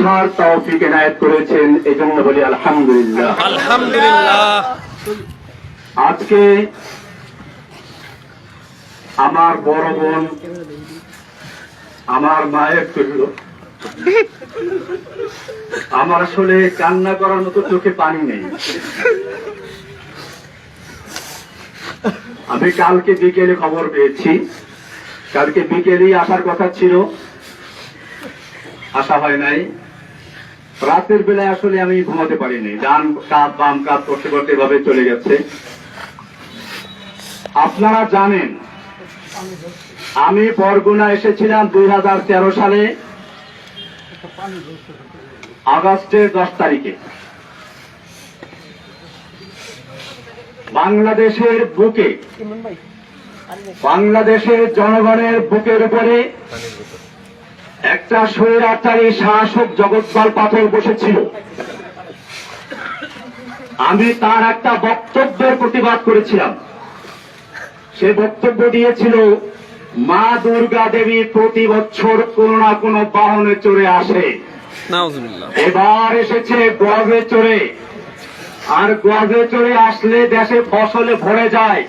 বোঝার তৌফিক এনায়েত করেছেন এজন্য বলি আলহামদুলিল্লাহ। আলহামদুলিল্লাহ। আজকে আমার বড় বোন আমার মায়ের তুল্য আমার আসলে কান্না করার মতো চোখে পানি নেই। আমি কালকে বিকেলে খবর পেয়েছি। কালকে বিকেলেই আসার কথা ছিল। আসা হয় নাই। রাতের বেলায় আসলে আমি ঘুমাতে পারিনি। ডান কাত, বাম কাত করতে করতে এভাবে চলে গেছে। আপনারা জানেন, আমি বরগুনা এসেছিলাম দু হাজার তেরো সালে আগস্টের দশ তারিখে। বাংলাদেশের বুকে, বাংলাদেশের জনগণের বুকের উপরে একটা স্বৈরাচারী শাসক জগৎপাল পাথর বসেছিল। আমি তার একটা বক্তব্যের প্রতিবাদ করেছিলাম। সে বক্তব্য দিয়েছিল মা দুর্গা দেবী প্রতি বছর কোনো না কোনো বাহনে চড়ে আসে। এবার এসেছে গর্বে চড়ে। আর গর্বে চড়ে আসলে দেশে ফসলে ভরে যায়।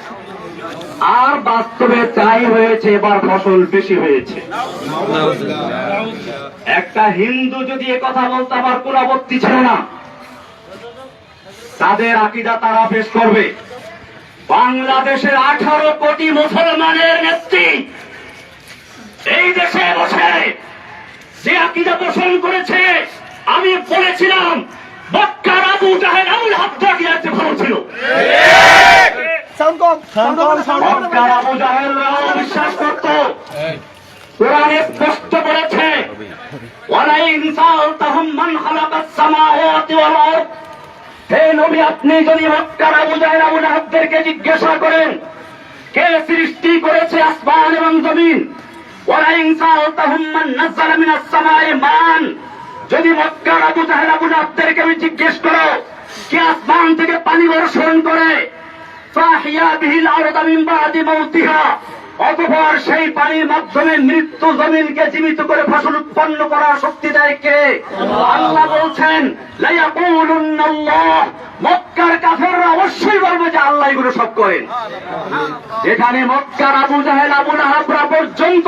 আর বাস্তবে তাই হয়েছে, এবার ফসল বেশি হয়েছে। একটা হিন্দু যদি কথা বলতে আমার কোন আপত্তি ছিল না, তাদের আকিদা তারা পেশ করবে। বাংলাদেশের আঠারো কোটি মুসলমানের নেত্রী এই দেশে বসে যে আকিদা পোষণ করেছে, আমি বলেছিলাম বক্কার আবু জাহেদ আবুল হাত আকিদা ভালো ছিল। আপনি যদি জিজ্ঞাসা করেন, কে সৃষ্টি করেছে আসমান এবং জমিন? মান যদি মক্কার আবু জাহেল, আবু আমি জিজ্ঞেস করো, কে আসমান থেকে পানি বর্ষণ করে? অতঃপর সেই পানির মাধ্যমে মৃত্যু জমিনকে জীবিত করে ফসল উৎপন্ন করার শক্তি দেয় কে? আল্লাহ বলছেন মক্কার কাফেররা অবশ্যই বলবে যে আল্লাহ এগুলো সব করেন। যেখানে মক্কার আবু জাহেল, আবু লাহাবরা পর্যন্ত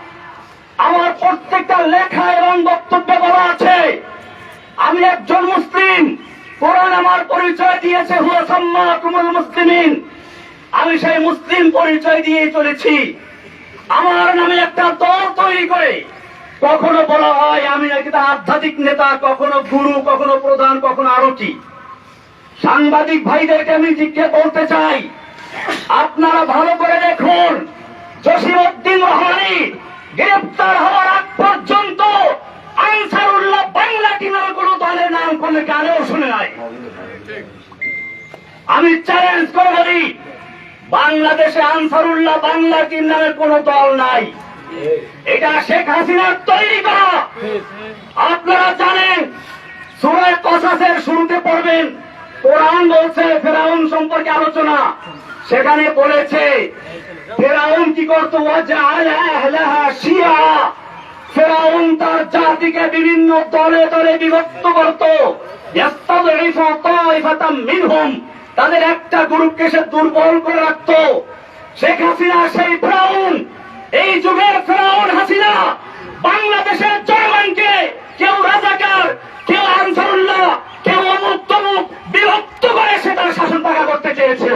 আমার প্রত্যেকটা লেখা এবং বক্তব্য বলা আছে। আমি একজন মুসলিম। কোরআন আমার পরিচয় দিয়েছে মুসলিমিন। আমি সেই মুসলিম পরিচয় দিয়ে চলেছি। আমার নামে একটা দল তৈরি করে। কখনো বলা হয় আমি একটা আধ্যাত্মিক নেতা, কখনো গুরু, কখনো প্রধান, কখনো আরতি সাংবাদিক ভাইদেরকে আমি জিজ্ঞেস করতে চাই, আপনারা ভালো করে দেখুন, জসিমউদ্দিন রহমানি গ্রেপ্তার হওয়ার আগ পর্যন্ত আনসারুল্লাহ বাংলা টিমের কোন দলের নাম কোনো কানেও শুনে নাই। আমি চ্যালেঞ্জ করে বলি বাংলাদেশে আনসারুল্লাহ বাংলা টিম নামে কোন দল নাই। এটা শেখ হাসিনার তৈরি করা। আপনারা জানেন, সুরায় কসাসের শুরুতে পড়বেন, কোরআন বলছে ফেরাউন সম্পর্কে আলোচনা। সেখানে বলেছে ফেরাউন কি করতো? শিয়া। ফেরাউন তার জাতিকে বিভিন্ন দলে দলে বিভক্ত করত। তাদের একটা গ্রুপকে সে দুর্বল করে রাখতো। শেখ হাসিনা, সেই ফেরাউন। এই যুগের ফেরাউন হাসিনা বাংলাদেশের জনগণকে কেউ রাজাকার, কেউ আনসারুল্লাহ, কেউ অমুক তমুক বিভক্ত করে সে তার শাসন পাকা করতে চেয়েছিল।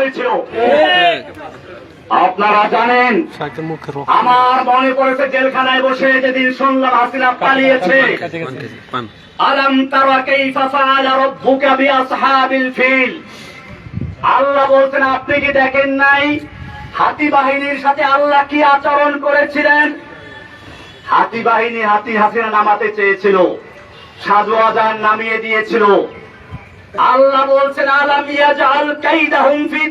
হয়েছিল আপনারা জানেন আমার মনে পড়েছে জেলখানায় বসে যেদিন শুনলাম হাসিনা পালিয়েছে। আলম তারা কাইফা ফাআলা রাব্বুকা বিআসহাবিল ফিল। আল্লাহ বলছেন আপনি কি দেখেন নাই? হাতি বাহিনীর সাথে আল্লাহ কি আচরণ করেছিলেন? হাতি বাহিনী হাতি হাসিনা নামাতে চেয়েছিল। সাজু আজান নামিয়ে দিয়েছিল। আল্লাহ বলছেন, আলামিয়া জাল কাইদা হুমফি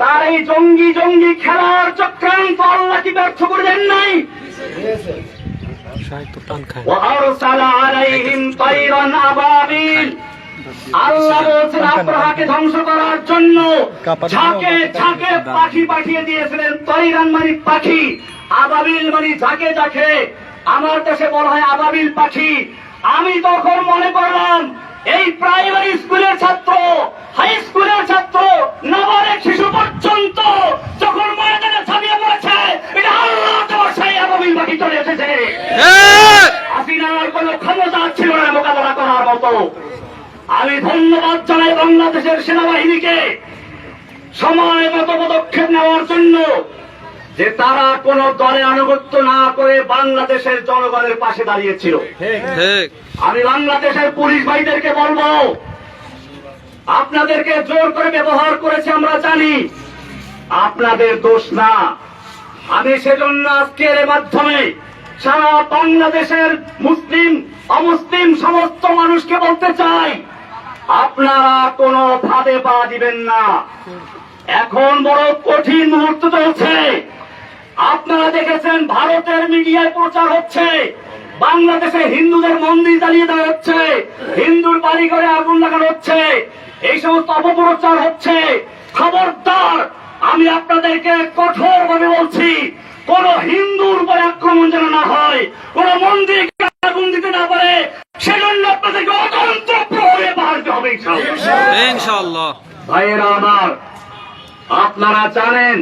তার এই জঙ্গি জঙ্গি খেলার চক্রান্ত আল্লাহ কি ব্যর্থ করে দেন নাই ধ্বংস করার জন্য পাখি পাঠিয়ে দিয়েছিলেন। তৈরান মানে পাখি, আবাবিল মানে ঝাঁকে ঝাঁকে। আমার দেশে বলা হয় আবাবিল পাখি। আমি তখন মনে করলাম এই প্রাইমারি স্কুলের ছাত্র হাই স্কুলের ছাত্র নাবালেক শিশু পর্যন্ত যখন ময়দানে ছাপিয়ে পড়েছে এটা আল্লাহ তোমার সেই আবাবিল পাখি চলে এসেছে। এক! হাসিনার কোন ক্ষমতা ছিল না মোকাবেলা করার মতো। আমি ধন্যবাদ জানাই বাংলাদেশের সেনাবাহিনীকে। সময় মতো পদক্ষেপ নেওয়ার জন্য যে তারা কোন দলের আনুগত্য না করে বাংলাদেশের জনগণের পাশে দাঁড়িয়েছিল। আমি বাংলাদেশের পুলিশ ভাইদেরকে বলব আপনাদেরকে জোর করে ব্যবহার করেছে আমরা জানি। আপনাদের দোষ না। আমি সেজন্য আজকের এর মাধ্যমে সারা বাংলাদেশের মুসলিম অমুসলিম সমস্ত মানুষকে বলতে চাই আপনারা কোনো ভাবে পা দিবেন না। এখন বড় কঠিন মুহূর্ত চলছে। আপনারা দেখেছেন ভারতের মিডিয়ায় প্রচার হচ্ছে। বাংলাদেশে হিন্দুদের মন্দির জ্বালিয়ে দেওয়া হচ্ছে। হিন্দুর বাড়ি ঘরে আগুন লাগানো হচ্ছে। এই সমস্ত অপপ্রচার হচ্ছে। খবরদার আমি আপনাদেরকে কঠোর ভাবে বলছি কোন হিন্দুর উপরে আক্রমণ যেন না হয় কোন মন্দির আগুন দিতে না পারে সেজন্য আপনাদেরকে অতন্ত্র প্রহরে বাড়তে হবে। ইনশাআল্লাহ। ভাইয়েরা আমার আপনারা জানেন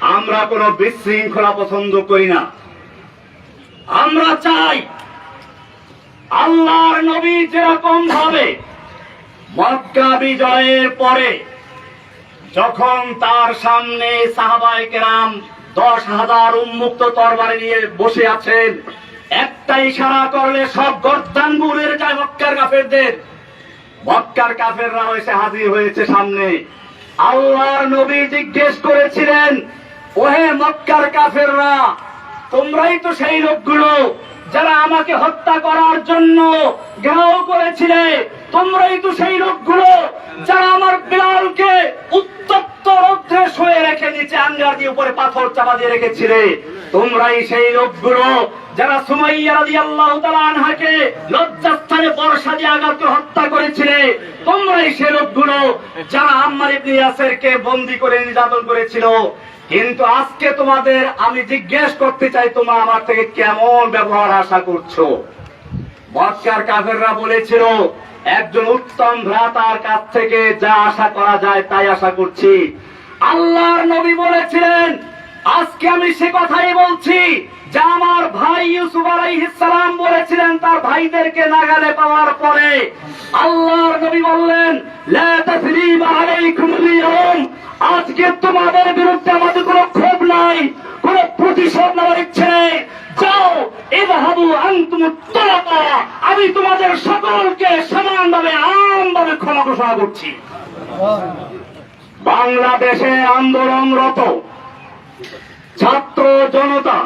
আমরা কোন বিশৃঙ্খলা পছন্দ করি না। আমরা চাই আল্লাহর নবী যেরকম ভাবে মক্কা বিজয়ের পরে যখন তার সামনে সাহাবায়ে কেরাম দশ হাজার উন্মুক্ত তরবারি নিয়ে বসে আছেন, একটা ইশারা করলে সব গর্দান বুড়ের যায় মক্কার কাফেরদের। মক্কার কাফেররা এসে হাজির হয়েছে সামনে। আল্লাহর নবী জিজ্ঞেস করেছিলেন ওহে মক্কার কাফেররা, তোমরাই তো সেই লোকগুলো যারা আমাকে হত্যা করার জন্য ঘেরাও করেছিলে। তোমরাই তো সেই লোকগুলো যারা আমার বিলালকে উত্তপ্ত রৌদ্রে শুয়ে রেখে নিচে আঙ্গার দিয়ে উপরে পাথর চাপা দিয়ে রেখেছিলে। তোমরাই সেই লোকগুলো যারা সুমাইয়া রাদিয়াল্লাহু তাআলা আনহাকে লজ্জাস্থানে বর্ষা দিয়ে আঘাত হত্যা করেছিলে, তোমরাই সেই লোকগুলো যারা আম্মার ইবনে ইয়াসিরকে বন্দী করে নির্যাতন করেছিল। কিন্তু আজকে তোমাদের আমি জিজ্ঞেস করতে চাই, তোমরা আমার থেকে কেমন ব্যবহার আশা করছ? মক্কার কাফেররা বলেছিল, একজন উত্তম ভ্রাতার কাছ থেকে যা আশা করা যায় তাই আশা করছি। আল্লাহর নবী বলেছিলেন আজকে আমি সে কথাই বলছি যা আমার ভাই ইউসুফ সালাম বলেছিলেন তার ভাইদেরকে নাগালে পাওয়ার পরে। আল্লাহর নবী বললেন আজকে তোমাদের বিরুদ্ধে আমাদের কোনো ক্ষোভ নাই, কোনো প্রতিশোধ নেওয়ার ইচ্ছে নেই। যাও এভাবু আন্তুম তোলাকা আমি তোমাদের সকলকে সমানভাবে আমভাবে ক্ষমা ঘোষণা করছি। বাংলাদেশে আন্দোলনরত ছাত্র জনতা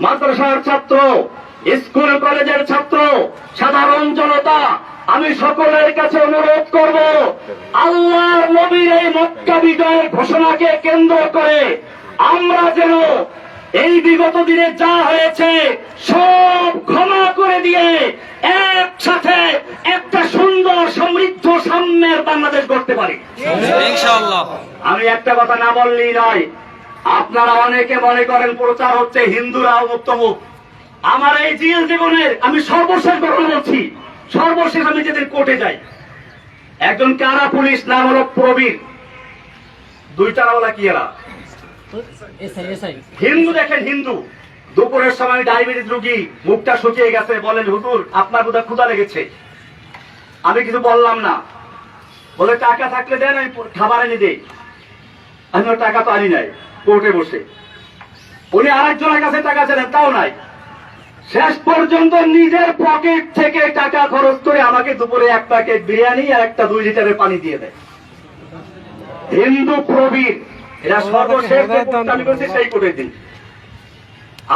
মাদ্রাসার ছাত্র স্কুল কলেজের ছাত্র সাধারণ জনতা আমি সকলের কাছে অনুরোধ করব আল্লাহর নবীর এই মক্কা বিজয়ের ঘোষণাকে কেন্দ্র করে আমরা যেন এই বিগত দিনে যা হয়েছে সব ক্ষমা করে দিয়ে একসাথে একটা সুন্দর সমৃদ্ধ সাম্যের বাংলাদেশ করতে পারি। আমি একটা কথা না বললেই নয় আপনারা অনেকে মনে করেন প্রচার হচ্ছে হিন্দুরা মুখ আমার এই জিল জীবনের আমি সর্বশেষ ঘটনা বলছি। সর্বশেষ আমি যেদিন কোর্টে যাই একজন কারা পুলিশ নাম হলো প্রবীর। দুই তারাওয়ালা কি এরা? হিন্দু দেখেন হিন্দু। দুপুরের সময় ডায়াবেটিস রুগী মুখটা শুকিয়ে গেছে বলেন হুজুর আপনার বোধহয় ক্ষুধা লেগেছে। আমি কিছু বললাম না। বলে টাকা থাকলে দেন আমি খাবার এনে দিই। আমি টাকা তো আনি নাই। কোর্টে বসে। উনি আরেকজনের কাছে টাকা চাইলেন তাও নাই। শেষ পর্যন্ত নিজের পকেট থেকে টাকা খরচ করে আমাকে দুপুরে এক প্যাকেট বিরিয়ানি আর একটা দুই লিটারের পানি দিয়ে দেয়। হিন্দু প্রবীর এরা সর্বশেষ আমি করেছি সেই কোর্টের দিন।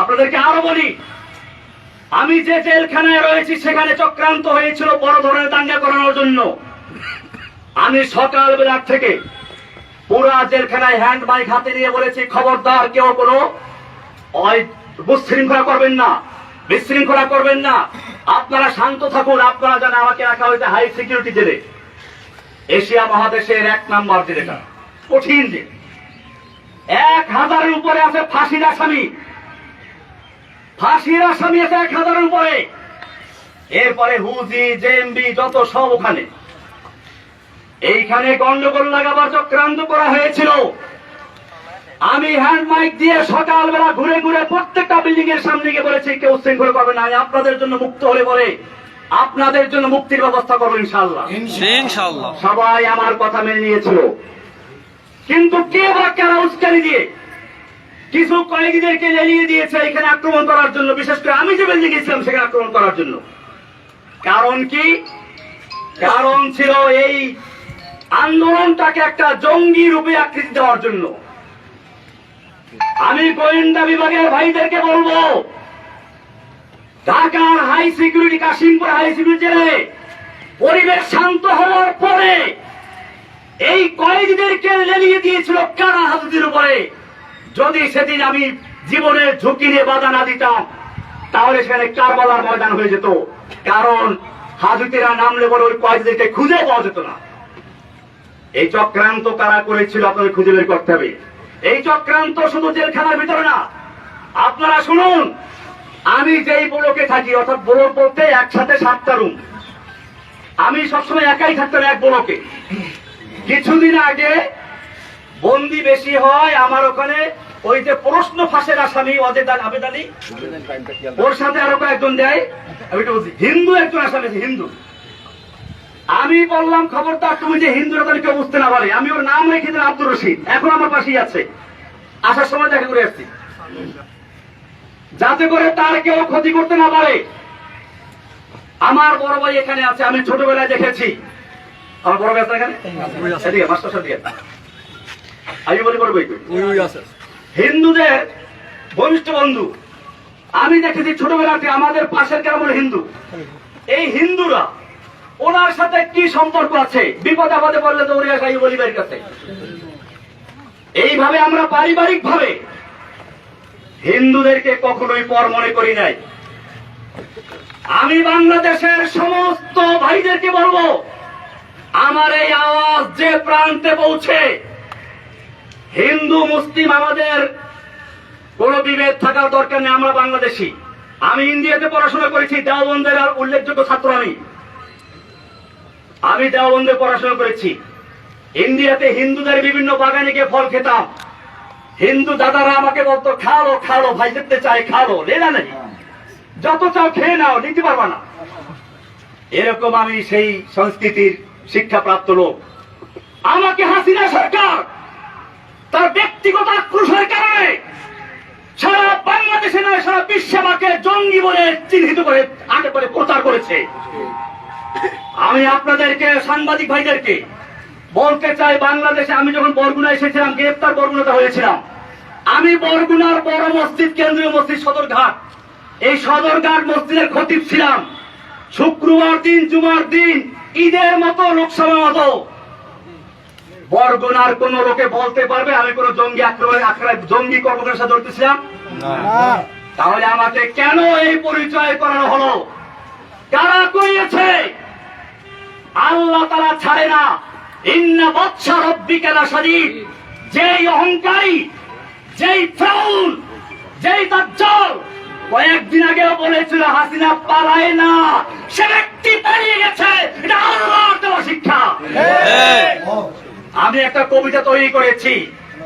আপনাদেরকে আরও বলি আমি যে জেলখানায় রয়েছি সেখানে চক্রান্ত হয়েছিল বড় ধরনের দাঙ্গা করানোর জন্য। আমি সকালবেলার থেকে পুরা জেলখানায় হ্যান্ড মাইক হাতে নিয়ে বলেছি, খবরদার, কেউ কোনো বিশৃঙ্খলা করবেন না, বিশৃঙ্খলা করবেন না। আপনারা শান্ত থাকুন, আপনারা জানেন আমাকে রাখা হয়েছে হাই সিকিউরিটি জেলে। এশিয়া মহাদেশের এক নাম্বার জেলেটা। কঠিন জেল। এক হাজারের উপরে আছে ফাঁসির আসামি। ফাঁসির আসামি আছে এক হাজারের উপরে। এরপরে হুজি, জেএমবি, যত সব ওখানে। এইখানে গন্ডগোল লাগাবার চক্রান্ত করা হয়েছিল। আমি হ্যান্ড মাইক দিয়ে সকালবেলা ঘুরে ঘুরে প্রত্যেকটা বিল্ডিং এর সামনে গিয়ে বলেছি কেউ শৃঙ্খলা করবে না আপনাদের জন্য মুক্ত হলে পরে আপনাদের জন্য মুক্তির ব্যবস্থা করব ইনশাল্লাহ সবাই আমার কথা মেনে নিয়েছিল। কিন্তু কে বা কারা উস্কানি দিয়ে কিছু কয়েদিদেরকে লেলিয়ে দিয়েছে এখানে আক্রমণ করার জন্য? বিশেষ করে আমি যে বিল্ডিং গেছিলাম সেখানে আক্রমণ করার জন্য। কারণ কি? কারণ ছিল এই আন্দোলনটাকে একটা জঙ্গি রূপে আকৃতি দেওয়ার জন্য। আমি গোয়েন্দা বিভাগের ভাইদেরকে বলব ঢাকার high security Kashimpur high security জেলে পরিবেশ শান্ত হওয়ার পরে এই কয়েদিদেরকে লেলিয়ে দিয়েছিল কারা হাজুদের উপরে? যদি সেদিন আমি জীবনের ঝুঁকি নিয়ে বাধা না দিতাম, তাহলে সেখানে কারবালার ময়দান হয়ে যেত। কারণ হাজুতেরা নামলে পরে ওই কয়েদিদেরকে খুঁজে পাওয়া যেত না। এই চক্রান্ত কারা করেছিল আপনাদের খুঁজে বের করতে হবে। এই চক্রান্ত শুধু জেলখানার ভিতরে না। আপনারা শুনুন আমি যেই ব্লকে থাকি অর্থাৎ ব্লক বলতে একসাথে সাতটা রুম আমি সবসময় একাই থাকতাম এক ব্লকে। কিছুদিন আগে বন্দি বেশি হয় আমার ওখানে ওই যে প্রশ্ন ফাঁসের আসামি অজেদ আল আবেদ আলী ওর সাথে আরও কয়েকজন দেয়। আমি হিন্দু একজন আসামি হিন্দু। আমি বললাম খবরদার তুমি যে হিন্দুরা তাহলে কেউ বুঝতে না পারে আমি ওর নাম রেখে দিলাম আব্দুর রশিদ। এখন আমার পাশেই আছে। আসার সময় দেখা করে আসছি। যাতে করে তার কেউ ক্ষতি করতে না পারে। আমার বড় ভাই এখানে আছে আমি ছোটবেলায় দেখেছি। আমার বড় ভাই আছে এখানে? মাস্টার আমি বলি বড় ভাই হিন্দুদের ঘনিষ্ঠ বন্ধু। আমি দেখেছি ছোটবেলাতে আমাদের পাশের হলো হিন্দু। এই হিন্দুরা ওনার সাথে কি সম্পর্ক আছে? বিপদ আপদে পড়লে তো উড়ে আসা বলিবার কাছে। এইভাবে আমরা পারিবারিক ভাবে হিন্দুদেরকে কখনোই পর মনে করি নাই। আমি বাংলাদেশের সমস্ত ভাইদেরকে বলব, আমার এই আওয়াজ যে প্রান্তে পৌঁছে, হিন্দু, মুসলিম আমাদের কোন বিভেদ থাকার দরকার নেই, আমরা বাংলাদেশি। আমি ইন্ডিয়াতে পড়াশোনা করেছি, দেওবন্দের আর উল্লেখযোগ্য ছাত্র আমি। আমি দেওবন্দে পড়াশোনা করেছি। ইন্ডিয়াতে হিন্দুদের বিভিন্ন বাগানে গিয়ে ফল খেতাম। হিন্দু দাদারা আমাকে বলতো খালো খালো ভাই যেতে চাই খালো লেলা নেই। যত চাও খেয়ে নাও, নিতে পারবা না। এরকম আমি সেই সংস্কৃতির শিক্ষাপ্রাপ্ত লোক। আমাকে হাসিনা সরকার তার ব্যক্তিগত আক্রোশের কারণে সারা বাংলাদেশে নয়, সারা বিশ্বে আমাকে জঙ্গি বলে চিহ্নিত করে, আগে করে প্রচার করেছে। আমি আপনাদেরকে সাংবাদিক ভাইদেরকে বলতে চাই বাংলাদেশে আমি যখন বরগুনা এসেছিলাম গ্রেপ্তার বরগুনাতে হয়েছিলাম আমি বরগুনার বড় মসজিদ কেন্দ্রীয় মসজিদ সদরঘাট। এই সদরঘাট মসজিদের খতিব ছিলাম। শুক্রবার দিন জুমার দিন ঈদের মতো লোকসভা মতো। বরগুনার কোন লোকে বলতে পারবে আমি কোন জঙ্গি আক্রমণ জঙ্গি কর্মকারের সাথে জড়িত ছিলাম? তাহলে আমাকে কেন এই পরিচয় করানো হলো? কারা করিয়েছে? ছাড়ে না। ইন্না বৎসা রব্বিকা লাশাদীদ। যেই অহংকারী যেই ফ্রাউন যেই দাজ্জাল কয়েকদিন আগে বলেছিল হাসিনা পালায় না। সে ব্যক্তি পালিয়ে গেছে। এটা আল্লাহর দেওয়া শিক্ষা। আমি একটা কবিতা তৈরি করেছি।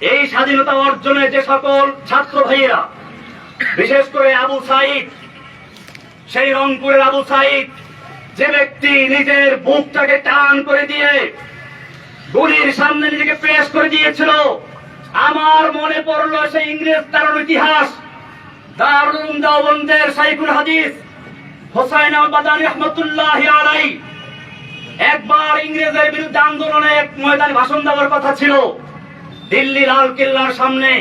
এই স্বাধীনতা অর্জনে যে সকল ছাত্র ভাইয়েরা, বিশেষ করে আবু সাইদ, সেই রংপুরের আবু সাইদ, যে ব্যক্তি নিজের বুকটাকে টান করে দিয়ে গুলির সামনে নিজেকে পেশ করে দিয়েছিল, আমার মনে পড়ল সেই ইংরেজ তার ইতিহাস। দারুল দাওবন্দের সাইফুল হাদিস, হোসাইন আহমদানি রহমতুল্লাহ আলাই একবার ইংরেজের বিরুদ্ধে আন্দোলনে এক ময়দানে ভাষণ দেওয়ার কথা ছিল। দিল্লি লাল কেল্লার সামনে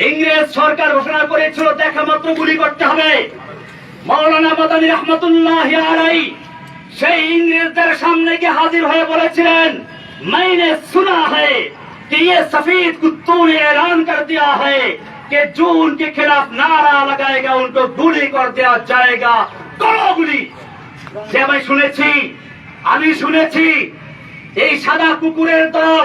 ইংরেজ সরকার ঘোষণা করেছিল দেখা মাত্র গুলি করতে হবে মৌলানা মাদানী রহমতুল্লাহ আলাই সেই ইংরেজদের সামনে গিয়ে হাজির হয়ে বলেছিলেন मैंने सुना है कि ये सफेद कुत्तों ने ऐलान कर दिया है कि जो उनके खिलाफ नारा लगाएगा उनको गुली कर दिया जाएगा करो गुली যে আমি শুনেছি আমি শুনেছি এই সাদা কুকুরের দল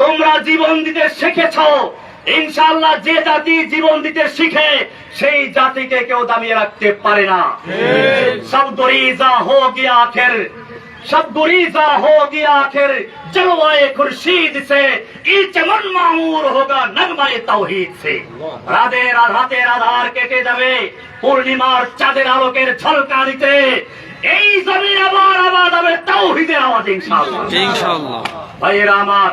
তোমরা জীবন দিতে শিখেছ। ইনশাল্লাহ যে জাতি জীবন দিতে শিখে সেই জাতিকে কেউ দামিয়ে রাখতে পারে না। সবদরিজা হো গিয়া আখের হো গিয়া আখের খুরশিদ সে ই চমন মামুর হোগা নগমায়ে তাওহীদ সে। রাধে রাধাতে রাধার কেটে যাবে পূর্ণিমার চাঁদের আলোকের এই জমিন আবার আবাদ হবে তাওহীদের আওয়াজ ইনশাআল্লাহ। ভাইয়েরা আমার